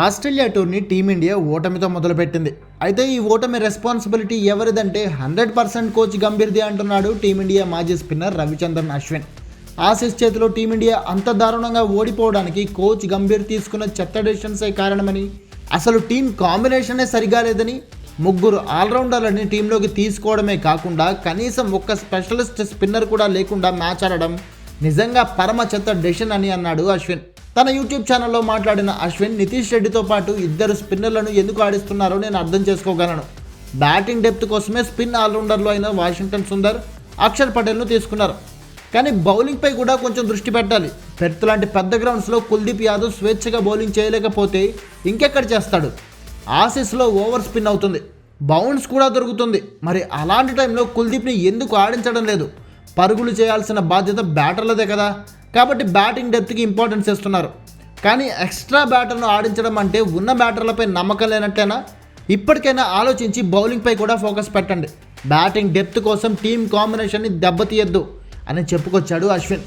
Australia టూర్ని team India ఓటమితో మొదలుపెట్టింది. అయితే ఈ ఓటమి రెస్పాన్సిబిలిటీ ఎవరిదంటే హండ్రెడ్ పర్సెంట్ కోచ్ గంభీర్ది అంటున్నాడు టీమిండియా మాజీ స్పిన్నర్ రవిచంద్రన్ అశ్విన్. ఆసీస్ చేతిలో టీమిండియా అంత దారుణంగా ఓడిపోవడానికి కోచ్ గంభీర్ తీసుకున్న చెత్త డెసిషన్సే కారణమని అసలు టీం కాంబినేషనే సరిగా లేదని ముగ్గురు ఆల్రౌండర్లని టీంలోకి తీసుకోవడమే కాకుండా కనీసం ఒక్క స్పెషలిస్ట్ స్పిన్నర్ కూడా లేకుండా మ్యాచ్ ఆడడం నిజంగా పరమ చెత్త డెసిషన్ అని అన్నాడు అశ్విన్. తన యూట్యూబ్ ఛానల్లో మాట్లాడిన అశ్విన్ నితీష్ రెడ్డితో పాటు ఇద్దరు స్పిన్నర్లను ఎందుకు ఆడిస్తున్నారో నేను అర్థం చేసుకోగలను. బ్యాటింగ్ డెప్త్ కోసమే స్పిన్ ఆల్రౌండర్లు అయిన వాషింగ్టన్ సుందర్ అక్షర్ పటేల్ను తీసుకున్నారు. కానీ బౌలింగ్పై కూడా కొంచెం దృష్టి పెట్టాలి. పెర్త్ లాంటి పెద్ద గ్రౌండ్స్లో కుల్దీప్ యాదవ్ స్వేచ్ఛగా బౌలింగ్ చేయలేకపోతే ఇంకెక్కడ చేస్తాడు? ఆసీస్లో ఓవర్ స్పిన్ అవుతుంది. బౌన్స్ కూడా దొరుకుతుంది. మరి అలాంటి టైంలో కుల్దీప్ని ఎందుకు ఆడించడం లేదు? పరుగులు చేయాల్సిన బాధ్యత బ్యాటర్లదే కదా. కాబట్టి బ్యాటింగ్ డెప్త్కి ఇంపార్టెన్స్ ఇస్తున్నారు. కానీ ఎక్స్ట్రా బ్యాటర్ను ఆడించడం అంటే ఉన్న బ్యాటర్లపై నమ్మకం లేనట్టేనా ఇప్పటికైనా ఆలోచించి బౌలింగ్పై కూడా ఫోకస్ పెట్టండి. బ్యాటింగ్ డెప్త్ కోసం టీం కాంబినేషన్ని దెబ్బతీయద్దు అని చెప్పుకొచ్చాడు అశ్విన్.